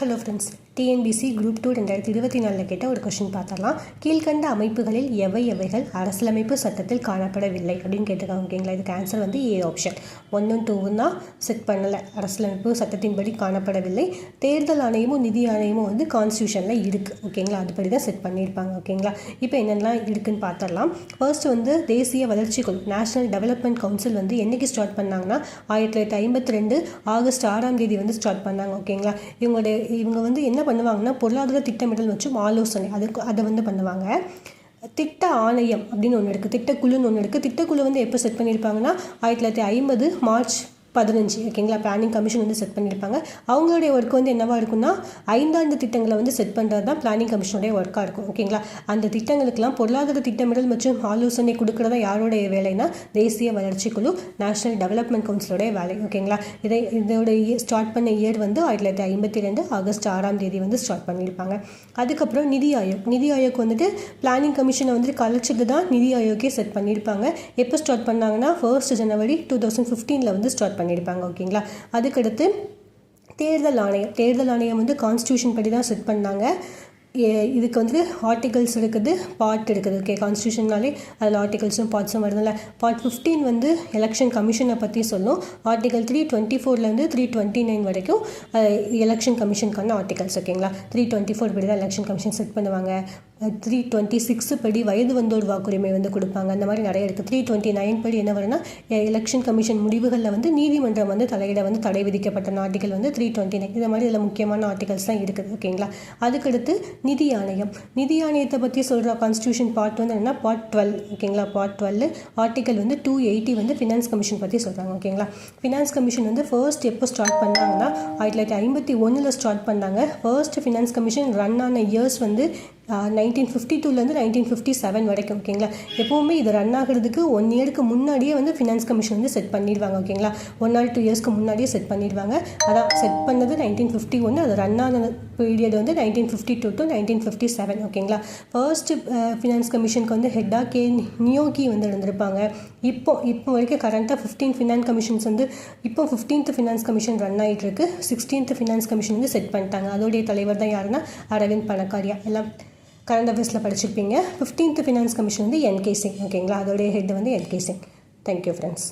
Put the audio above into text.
Hello friends TNPSC group two ரெண்டாயிரத்தி இருபத்தி நாலில் கேட்ட ஒரு கொஷின் பார்த்தலாம் கீழ்கண்ட அமைப்புகளில் எவை எவைகள் அரசியலமைப்பு சட்டத்தில் காணப்படவில்லை அப்படின்னு கேட்டிருக்காங்க ஓகேங்களா? இதுக்கு ஆன்சர் வந்து ஏ ஆப்ஷன் ஒன்றும் டூவும் தான் செட் பண்ணலை. அரசியலமைப்பு சட்டத்தின்படி காணப்படவில்லை. தேர்தல் ஆணையமும் நிதி ஆணையமும் வந்து கான்ஸ்டியூஷனில் இருக்குது ஓகேங்களா? அதுபடி தான் செட் பண்ணியிருப்பாங்க ஓகேங்களா? இப்போ என்னெல்லாம் இருக்குதுன்னு பார்த்துடலாம். ஃபர்ஸ்ட் வந்து தேசிய வளர்ச்சி குழு நேஷனல் டெவலப்மெண்ட் கவுன்சில் வந்து என்றைக்கு ஸ்டார்ட் பண்ணாங்கன்னா ஆயிரத்தி தொள்ளாயிரத்தி ஐம்பத்தி ரெண்டு ஆகஸ்ட் ஆறாம் தேதி வந்து ஸ்டார்ட் பண்ணாங்க ஓகேங்களா? இவங்களுடைய இவங்க வந்து என்ன பண்ணுவாங்கன்னா பொருளாதார திட்டமிடல் மற்றும் ஆலோசனை அதுக்கு அதை வந்து பண்ணுவாங்க. திட்ட ஆணையம் அப்படின்னு ஒன்று இருக்குது திட்டக்குழுன்னு ஒன்று இருக்குது திட்டக்குழு வந்து எப்போ செட் பண்ணியிருப்பாங்கன்னா ஆயிரத்தி தொள்ளாயிரத்தி ஐம்பது மார்ச் பதினஞ்சு ஓகேங்களா? பிளானிங் கமிஷன் வந்து செட் பண்ணியிருப்பாங்க அவங்களுடைய ஒர்க் வந்து என்னவாக இருக்குன்னா ஐந்தாண்டு திட்டங்களை வந்து செட் பண்ணுறது தான் பிளானிங் கமிஷனுடைய ஒர்க்காக இருக்கும் ஓகேங்களா? அந்த திட்டங்களுக்கெல்லாம் பொருளாதார திட்டமிடல் மற்றும் ஆலோசனை கொடுக்குறதா யாருடைய வேலைனா தேசிய வளர்ச்சி குழு நேஷனல் டெவலப்மெண்ட் கவுன்சிலோடைய வேலை ஓகேங்களா? இதை இதோட ஸ்டார்ட் பண்ண இயர் வந்து ஆயிரத்தி தொள்ளாயிரத்தி ஐம்பத்தி ரெண்டு ஆகஸ்ட் ஆறாம் தேதி வந்து ஸ்டார்ட் பண்ணியிருப்பாங்க. அதுக்கப்புறம் நிதி ஆயோக் நிதி ஆயோக் வந்துட்டு பிளானிங் கமிஷனை வந்துட்டு கலைச்சது தான் நிதி ஆயோக்கே செட் பண்ணியிருப்பாங்க. எப்போ ஸ்டார்ட் பண்ணாங்கன்னா ஃபர்ஸ்ட் ஜனவரி டூ தௌசண்ட் ஃபிஃப்டீனில் வந்து ஸ்டார்ட் பண்ணி பண்ணியிருப்பாங்க ஓகேங்களா? அதுக்கடுத்து தேர்தல் ஆணையம் தேர்தல் ஆணையம் வந்து கான்ஸ்டியூஷன் படி தான் செட் பண்ணாங்க. இதுக்கு வந்து ஆர்டிகல்ஸ் இருக்குது பார்ட் இருக்குது ஓகே கான்ஸ்டியூஷன்னாலே அதில் ஆர்டிகல்ஸும் பார்ட்ஸும் வருதுல்ல. பார்ட் ஃபிஃப்டீன் வந்து எலெக்ஷன் கமிஷனை பற்றி சொல்லும். ஆர்டிகல் த்ரீ டுவெண்ட்டி ஃபோர்லேருந்து த்ரீ டுவெண்ட்டி நைன் வரைக்கும் எலெக்ஷன் கமிஷனுக்கான ஆர்டிகல்ஸ் ஓகேங்களா? த்ரீ டுவெண்ட்டி ஃபோர் படி தான் எலெக்ஷன் கமிஷன் செட் பண்ணுவாங்க. த்ரீ டுவெண்ட்டி சிக்ஸ் படி வயது வந்தோர் வாக்குரிமை வந்து கொடுப்பாங்க. அந்த மாதிரி நிறைய இருக்குது த்ரீ டுவெண்ட்டி நைன் படி என்ன வரும்னா எலெக்ஷன் கமிஷன் முடிவுகளில் வந்து நீதிமன்றம் வந்து தலையிட வந்து தடை விதிக்கப்பட்ட ஆர்டிகல் வந்து த்ரீ டுவெண்ட்டி நைன் இந்த மாதிரி இதில் முக்கியமான ஆர்டிகல்ஸ் தான் இருக்குது. ஓகேங்களா அதுக்கடுத்து நிதி ஆணையம். நிதி ஆணையத்தை பற்றி சொல்கிற கான்ஸ்டியூஷன் பார்ட் வந்து என்னென்னா பார்ட் டுவெல் ஓகேங்களா பார்ட் டுவெல் ஆர்டிகல் வந்து டூ எயிட்டி வந்து ஃபினான்ஸ் கமிஷன் பற்றி சொல்கிறாங்க ஓகேங்களா ஃபினான்ஸ் கமிஷன் வந்து ஃபர்ஸ்ட் எப்போ ஸ்டார்ட் பண்ணாங்கன்னா ஆயிரத்தி தொள்ளாயிரத்தி ஐம்பத்தி ஒன்றில் ஸ்டார்ட் பண்ணாங்க. ஃபர்ஸ்ட் ஃபினான்ஸ் கமிஷன் ரன் ஆன இயர்ஸ் வந்து நைன்டீன் ஃபிஃப்டி டூலேருந்து நைன்டீன் ஃபிஃப்டி செவன் வரைக்கும் ஓகேங்களா எப்போவுமே இது ரன் ஆகிறதுக்கு ஒன் இயருக்கு முன்னாடியே வந்து ஃபினான்ஸ் கமிஷன் வந்து செட் பண்ணிடுவாங்க ஓகேங்களா ஒன் ஆர் டூ இயர்ஸ்க்கு முன்னாடியே செட் பண்ணிடுவாங்க. அதான் செட் பண்ணது நைன்டீன் ஃபிஃப்டி ஒன்று அது ரன் ஆன பீரியட் வந்து nineteen fifty two to nineteen fifty seven ஓகேங்களா ஃபர்ஸ்ட் ஃபினான்ஸ் கமிஷனுக்கு வந்து ஹெட்டாக கே நியோகி வந்து இருந்திருப்பாங்க. இப்போ இப்போ வரைக்கும் கரண்ட்டாக ஃபிஃப்டீன் ஃபினான்ஸ் கமிஷன்ஸ் வந்து இப்போ ஃபிஃப்டீன்த் ஃபினான்ஸ் கமிஷன் ரன் ஆகிட்டு இருக்கு சிக்ஸ்டீன்த் ஃபினான்ஸ் கமிஷன் வந்து செட் பண்ணிட்டாங்க. அதோடைய தலைவர் தான் யாருன்னா அரவிந்த் பணக்காரியா. எல்லாம் கரண்ட் அஃபேர்ஸில் படிச்சிருப்பீங்க. ஃபிஃப்டீன்த் ஃபினான்ஸ் கமிஷன் வந்து என்கே சிங் ஓகேங்களா அதோடைய ஹெட் வந்து என்கே சிங் தேங்க்யூ ஃப்ரெண்ட்ஸ்